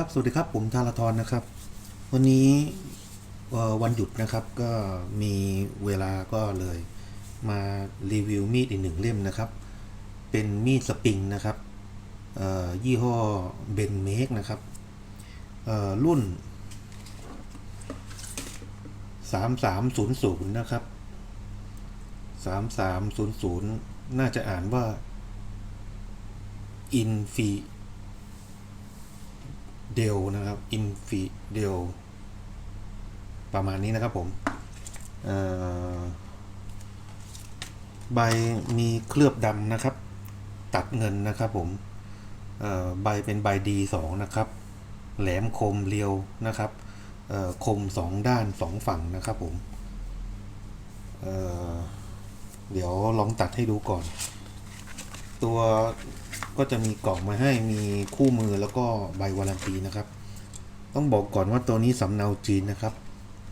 ครับ สวัสดีครับ ผมธารทรนะครับ วันนี้วันหยุดนะครับก็มีเวลาก็เลยมารีวิวมีดอีกหนึ่งเล่มนะครับ เป็นมีดสปริงนะครับยี่ห้อเบนเมกนะครับเอ่อรุ่น 3300 นะครับ 3300 น่าจะอ่านว่าอินฟี เดลนะครับอินฟีเดลประมาณนี้นะครับผมใบมีเคลือบดำนะครับ ตัดเงินนะครับผมใบเป็นใบดีสองนะครับ แหลมคมเรียวนะครับคมสองด้านสองฝั่งนะครับผมเเดี๋ยวลองตัดให้ดูก่อน ตัว ก็จะมีกล่องมาให้มีคู่มือแล้วก็ใบวารันตีนะครับ ต้องบอกก่อนว่าตัวนี้สำเนาจีนนะครับ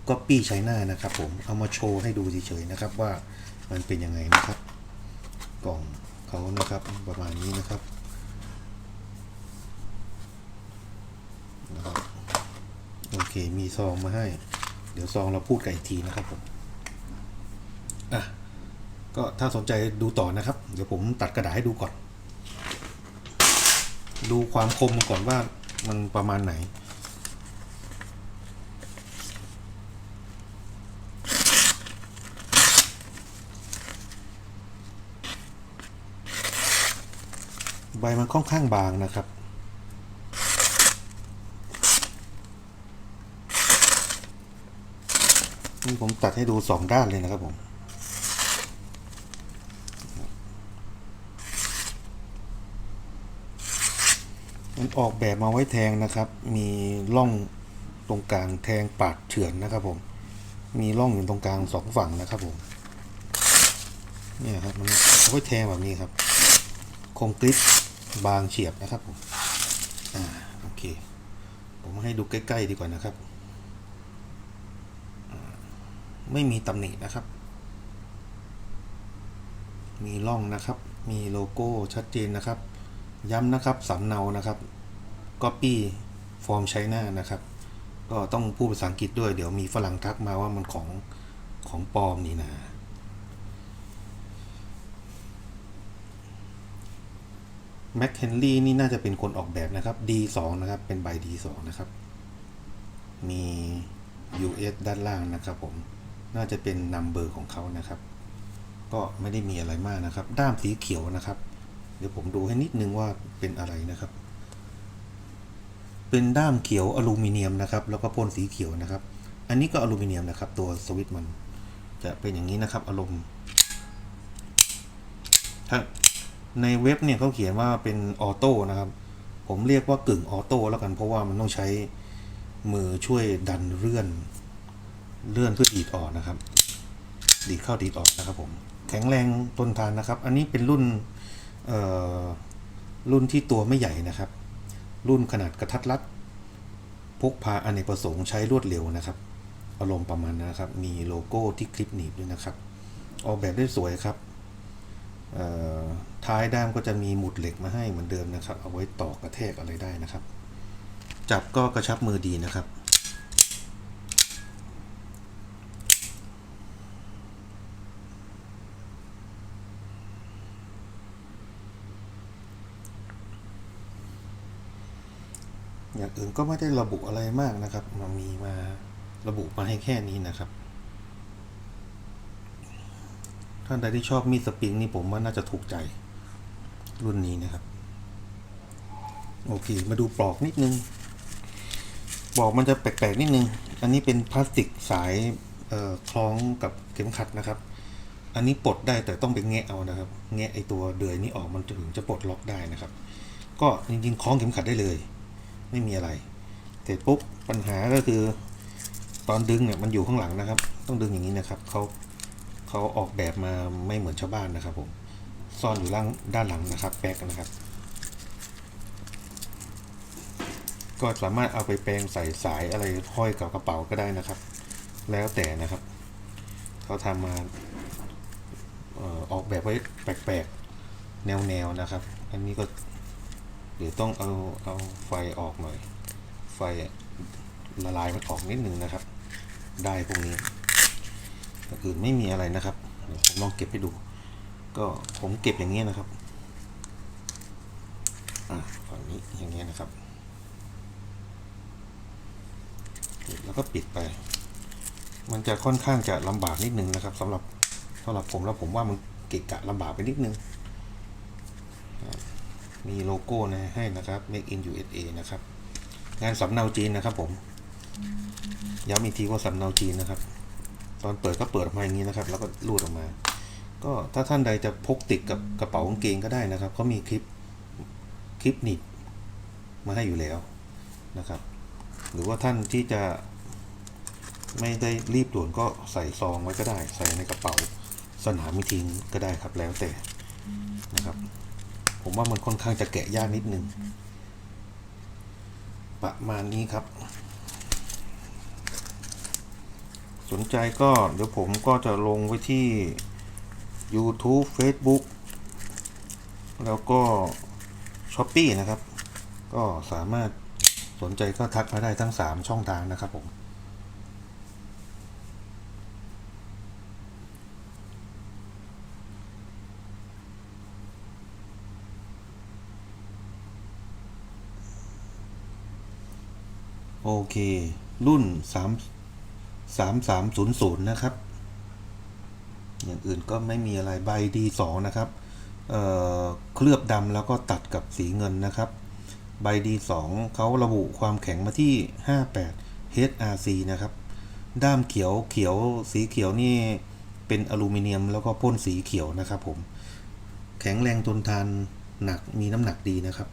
ก็ปี้ไชน่านะครับผมเอามาโชว์ให้ดูเฉยๆนะครับว่ามันเป็นยังไงนะครับ กล่องเขานะครับประมาณนี้นะครับนะครับโอเคมีซองมาให้ เดี๋ยวซองเราพูดกันอีกทีนะครับผมอะก็ถ้าสนใจดูต่อนะครับ เดี๋ยวผมตัดกระดาษให้ดูก่อน ดูความคมมาก่อนว่ามันประมาณไหน ใบมันค่อนข้างบางนะครับนี่ผมตัดให้ดูสองด้านเลยนะครับผม มันออกแบบมาไว้แทงนะครับ มีร่องตรงกลางแทงปาดเฉือนนะครับผม มีร่องอยู่ตรงกลางสองฝั่งนะครับผม เนี่ยครับมันเอาไว้แทงแบบนี้ครับ คมกริบบางเฉียบนะครับผม อ่าโอเค ผมให้ดูใกล้ๆดีกว่านะครับ ไม่มีตำหนินะครับ มีร่องนะครับ มีโลโก้ชัดเจนนะครับ ย้ำนะครับสำเนานะครับ Copy from China นะครับ ก็ต้องพูดภาษาอังกฤษด้วย เดี๋ยวมีฝรั่งทักมาว่ามันของของปลอมนี่นะแมคเคนลี่นี่น่าจะเป็นคนออกแบบนะครับ D2 นะครับ เป็นใบ D2 นะครับ มี US ด้านล่างนะครับผม น่าจะเป็นนัมเบอร์ของเขานะครับ ก็ไม่ได้มีอะไรมากนะครับ ด้ามสีเขียวนะครับ เดี๋ยวผมดูให้นิดนึงว่าเป็นอะไรนะครับ เป็นด้ามเขียวอลูมิเนียมนะครับ แล้วก็พ่นสีเขียวนะครับ อันนี้ก็อลูมิเนียมนะครับ ตัวสวิตช์มันจะเป็นอย่างนี้นะครับอารมณ์ถ้าในเว็บเนี่ยเขาเขียนว่าเป็นออโต้นะครับ ผมเรียกว่ากึ่งออโต้แล้วกันเพราะว่ามันต้องใช้มือช่วยดันเลื่อน เลื่อนเพื่อดีดออกนะครับ ดีดเข้าดีดออกนะครับผมแข็งแรงทนทานนะครับ อันนี้เป็นรุ่น รุ่นที่ตัวไม่ใหญ่นะครับ รุ่นขนาดกระทัดรัดพกพาอเนกประสงค์ใช้รวดเร็วนะครับ อารมณ์ประมาณนะครับ มีโลโก้ที่คลิปหนีบด้วยนะครับ ออกแบบได้สวยครับท้ายด้ามก็จะมีหมุดเหล็กมาให้เหมือนเดิมนะครับ เอาไว้ต่อกระแทกอะไรได้นะครับ จับก็กระชับมือดีนะครับ อย่างอื่นก็ไม่ได้ระบุอะไรมากนะครับมันมีมาระบุมาให้แค่นี้นะครับ ท่านใดที่ชอบมีดสปริงนี่ผมว่าน่าจะถูกใจ รุ่นนี้นะครับ โอเค มาดูปลอกนิดนึงปลอกมันจะแปลกๆนิดนึง อันนี้เป็นพลาสติกสายคล้องกับเข็มขัดนะครับ อันนี้ปลดได้แต่ต้องไปแงะเอานะครับ แงะไอตัวเดือยนี้ออกมันถึงจะปลดล็อกได้นะครับ ก็จริงๆคล้องเข็มขัดได้เลย ไม่มีอะไร เสร็จปุ๊บปัญหาก็คือ ตอนดึงเนี่ยมันอยู่ข้างหลังนะครับ ต้องดึงอย่างนี้นะครับเขาเขาออกแบบมาไม่เหมือนชาวบ้านนะครับผมซ่อนอยู่ล่างด้านหลังนะครับ แป๊กนะครับ ก็สามารถเอาไปแปลงใส่สายอะไรห้อยกับกระเป๋าก็ได้นะครับ แล้วแต่นะครับเขาทำมาออออกแบบไว้แปลกๆ แนวๆนะครับ อันนี้ก็ เดี๋ยวต้องเอาเอาไฟออกหน่อย ไฟละลายมันออกนิดนึงนะครับ ได้พวกนี้อื่นไม่มีอะไรนะครับผมลองเก็บให้ดู ก็ผมเก็บอย่างเงี้ยนะครับอะฝั่งนี้อย่างเงี้ยนะครับแล้วก็ปิดไป มันจะค่อนข้างจะลำบากนิดนึงนะครับสำหรับสำหรับผมแล้วผมว่ามันเกะกะลำบากไปนิดนึง มีโลโก้นะให้นะครับ Make in USA นะครับ งานสำเนาจีนนะครับผม ย้ำอีกทีว่าสำเนาจีนนะครับ ตอนเปิดก็เปิดออกมาอย่างนี้นะครับ แล้วก็รูดออกมา ก็ถ้าท่านใดจะพกติดกับกระเป๋ากางเกงก็ได้นะครับเขามีคลิปคลิปหนีบมาให้อยู่แล้วนะครับ หรือว่าท่านที่จะไม่ได้รีบด่วนก็ใส่ซองไว้ก็ได้ ใส่ในกระเป๋าสนามมิทิงก็ได้ครับแล้วแต่นะครับ ผมว่ามันค่อนข้างจะแกะยากนิดนึง ประมาณนี้ครับ สนใจก็เดี๋ยวผมก็จะลงไว้ที่ YouTube Facebook แล้วก็ s h o p e e นะครับ ก็สามารถสนใจก็ทักมาได้ทั้ง 3 ช่องทางนะครับผม โอเค รุ่น3 3300นะครับ อย่างอื่นก็ไม่มีอะไรใบดีสองนะครับเเคลือบดำแล้วก็ตัดกับสีเงินนะครับ ใบดีสองเขาระบุความแข็งมาที่ 58 HRC นะครับ ด้ามเขียวเขียวสีเขียวนี่เป็นอลูมิเนียมแล้วก็พ่นสีเขียวนะครับผม แข็งแรงทนทานหนักมีน้ำหนักดีนะครับ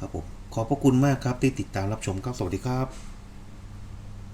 ครับผม ขอพระคุณมากครับที่ติดตามรับชมครับสวัสดีครับ